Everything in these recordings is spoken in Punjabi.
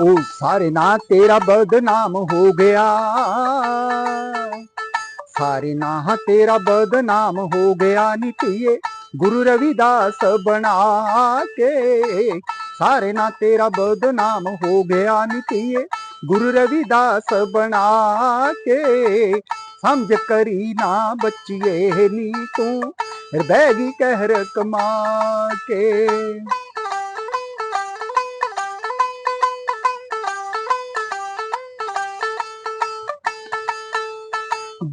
ਉਹ ਸਾਰੇ ਨਾ ਤੇਰਾ ਬਦਨਾਮ ਹੋ ਗਿਆ। ਸਾਰੇ ਨਾ ਤੇਰਾ ਬਦਨਾਮ ਹੋ ਗਿਆ ਨੀਤੀਏ, ਗੁਰੂ ਰਵਿਦਾਸ ਬਣਾ ਕੇ। ਸਾਰੇ ਨਾ ਤੇਰਾ ਬਦਨਾਮ ਹੋ ਗਿਆ ਨੀਤੀਏ, ਗੁਰੂ ਰਵਿਦਾਸ ਬਣਾ ਕੇ। ਸਮਝ ਕਰੀ ਨਾ ਬੱਚੀਏ ਨੀ ਤੂੰ ਬਹਿ ਗਈ ਕਹਿਰ ਕਮਾ ਕੇ।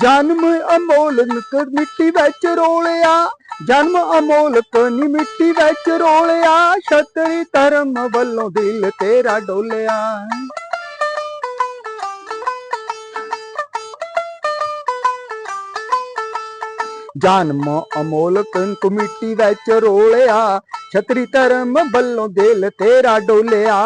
ਜਨਮ ਅਮੋਲਕ ਮਿੱਟੀ ਵਿੱਚ ਰੋਲਿਆ, ਜਨਮ ਅਮੋਲ ਨੀ ਮਿੱਟੀ ਵਿੱਚ ਰੋਲਿਆ, ਛਤਰੀ ਧਰਮ ਵੱਲੋਂ ਦਿਲ ਤੇਰਾ ਡੋਲਿਆ। ਜਨਮ ਅਮੋਲ ਤੂੰ ਮਿੱਟੀ ਵਿੱਚ ਰੋਲਿਆ, ਛਤਰੀ ਧਰਮ ਵੱਲੋਂ ਦਿਲ ਤੇਰਾ ਡੋਲਿਆ।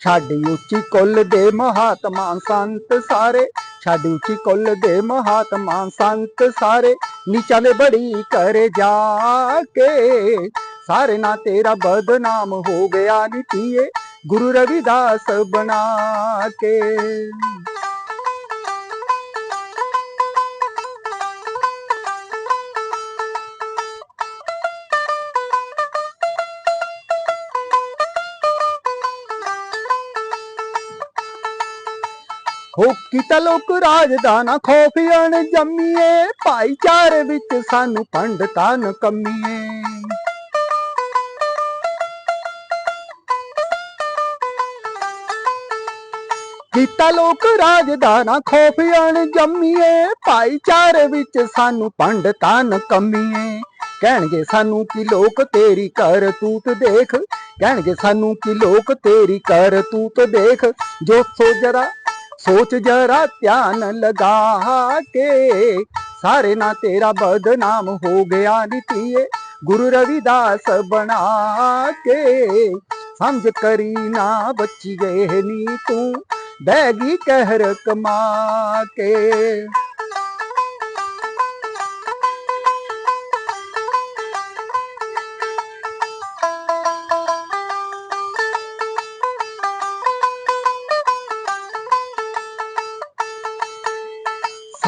ਛੱਡ ਉੱਚੀ ਕੁੱਲ ਦੇ ਮਹਾਤਮਾ ਸੰਤ ਸਾਰੇ ਛੱਡ ਉੱਚੀ ਕੁੱਲ ਦੇ ਮਹਾਤਮਾ, ਸੰਤ ਸਾਰੇ। ਨੀਚਾਂ ਦੇ ਬੜੀ ਕਰ ਜਾ ਕੇ। ਸਾਰੇ ਨਾ ਤੇਰਾ ਬਦਨਾਮ ਹੋ ਗਿਆ ਨੀਤੀਏ ਗੁਰੂ ਰਵਿਦਾਸ ਬਣਾ ਕੇ। ਹੋ ਕੀਤਾ ਲੋਕ ਰਾਜਦਾਨਾ ਖੋਫੀਆਂ ਜੰਮੀਏ, ਭਾਈਚਾਰੇ ਵਿੱਚ ਸਾਨੂੰ ਪੰਡਤਾਂ ਨ ਕੰਮੀਏ। ਕੀਤਾ ਲੋਕ ਰਾਜਦਾਨਾ ਖੋਫੀਆਂ ਜੰਮੀਏ, ਭਾਈਚਾਰੇ ਵਿੱਚ ਸਾਨੂੰ ਪੰਡਤਾਂ ਨ ਕਮੀਏ। ਕਹਿਣਗੇ ਸਾਨੂੰ ਕਿ ਲੋਕ ਤੇਰੀ ਕਰਤੂਤ ਦੇਖ, ਕਹਿਣਗੇ ਸਾਨੂੰ ਕਿ ਲੋਕ ਤੇਰੀ ਕਰਤੂਤ ਦੇਖ। ਜੋ ਸੋ ਜਰਾ ਸੋਚ ਜਰਾ ਧਿਆਨ ਲਗਾ ਕੇ। ਸਾਰੇ ਨਾ ਤੇਰਾ ਬਦਨਾਮ ਹੋ ਗਿਆ ਨੀਤੀਏ ਗੁਰੂ ਰਵਿਦਾਸ ਬਣਾ ਕੇ। ਸਮਝ ਕਰੀ ਨਾ ਬੱਚੀ ਗਏ ਨੀ ਤੂੰ ਬੈਗੀ ਕਹਿਰ ਕਮਾ ਕੇ।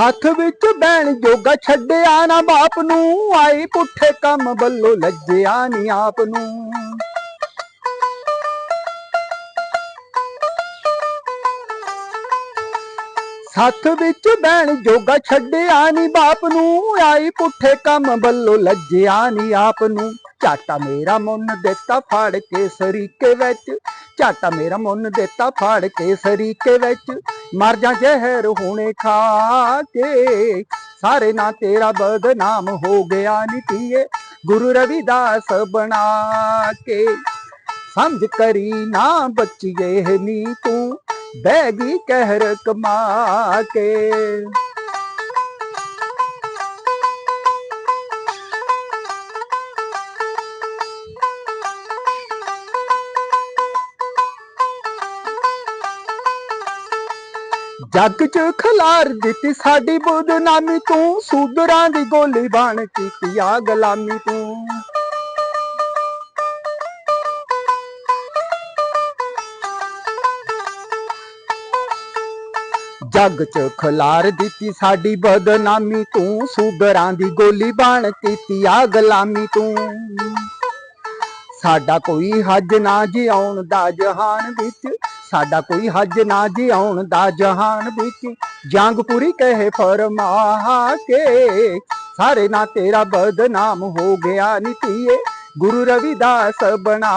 ਹੱਥ ਵਿੱਚ ਬੈਣ ਜੋਗਾ ਛੱਡਿਆ ਨਾ ਬਾਪ ਨੂੰ ਆਈ ਪੁੱਠੇ ਕੰਮ ਵੱਲੋਂ ਲੱਜਿਆ ਨੀ ਆਪ ਨੂੰ। ਹੱਥ ਵਿੱਚ ਬੈਣ ਜੋਗਾ ਛੱਡਿਆ ਨੀ ਬਾਪ ਨੂੰ ਆਈ ਪੁੱਠੇ ਕੰਮ ਵੱਲੋਂ ਲੱਜਿਆ ਨੀ ਆਪ ਨੂੰ। ਚਾਟਾ ਮੇਰਾ ਮੁੰਨ ਦਿੱਤਾ ਫੜ ਕੇ ਸਰੀਕੇ ਵਿੱਚ ਝਾਟਾ ਮੇਰਾ ਮੁੰਨ ਦਿੱਤਾ ਫੜ ਕੇ ਸਰੀਕੇ ਵਿੱਚ। ਮਰ ਜਾ ਜ਼ਹਿਰ ਹੁਣੇ ਖਾ ਕੇ। ਸਾਰੇ ਨਾ ਤੇਰਾ ਬਦਨਾਮ ਹੋ ਗਿਆ ਨੀਤੀਏ ਗੁਰੂ ਰਵਿਦਾਸ ਬਣਾ ਕੇ। ਸਮਝ ਕਰੀ ਨਾ ਬੱਚੀਏ ਨੀ ਤੂੰ। ਬਹਿ ਗਈ ਕਹਿਰ ਕਮਾ ਕੇ। ਜੱਗ ਚ ਖਲਾਰ ਦਿੱਤੀ ਸਾਡੀ ਬਦਨਾਮੀ ਤੂੰ ਸੂਦਰਾਂ ਦੀ ਗੋਲੀ ਬਣ ਕੀਤੀ ਆ ਗੁਲਾਮੀ ਤੂੰ। ਜੱਗ ਚ ਖਲਾਰ ਦਿੱਤੀ ਸਾਡੀ ਬਦਨਾਮੀ ਤੂੰ ਸੂਦਰਾਂ ਦੀ ਗੋਲੀ ਬਣ ਕੀਤੀ ਆ ਗੁਲਾਮੀ ਤੂੰ। ਸਾਡਾ ਕੋਈ ਹੱਜ ਨਾ ਜਿਉਣ ਦਾ ਜਹਾਨ ਵਿੱਚ ਸਾਡਾ ਕੋਈ ਹੱਜ ਨਾ ਜੀ ਆਉਣ ਦਾ ਜਹਾਨ ਵਿੱਚ। ਜੰਗ ਪੂਰੀ ਕਹੇ ਫਰਮਾ ਕੇ, ਸਾਰੇ ਨਾ ਤੇਰਾ ਬਦਨਾਮ ਹੋ ਗਿਆ ਨੀਤੀਏ ਗੁਰੂ ਰਵਿਦਾਸ ਬਣਾ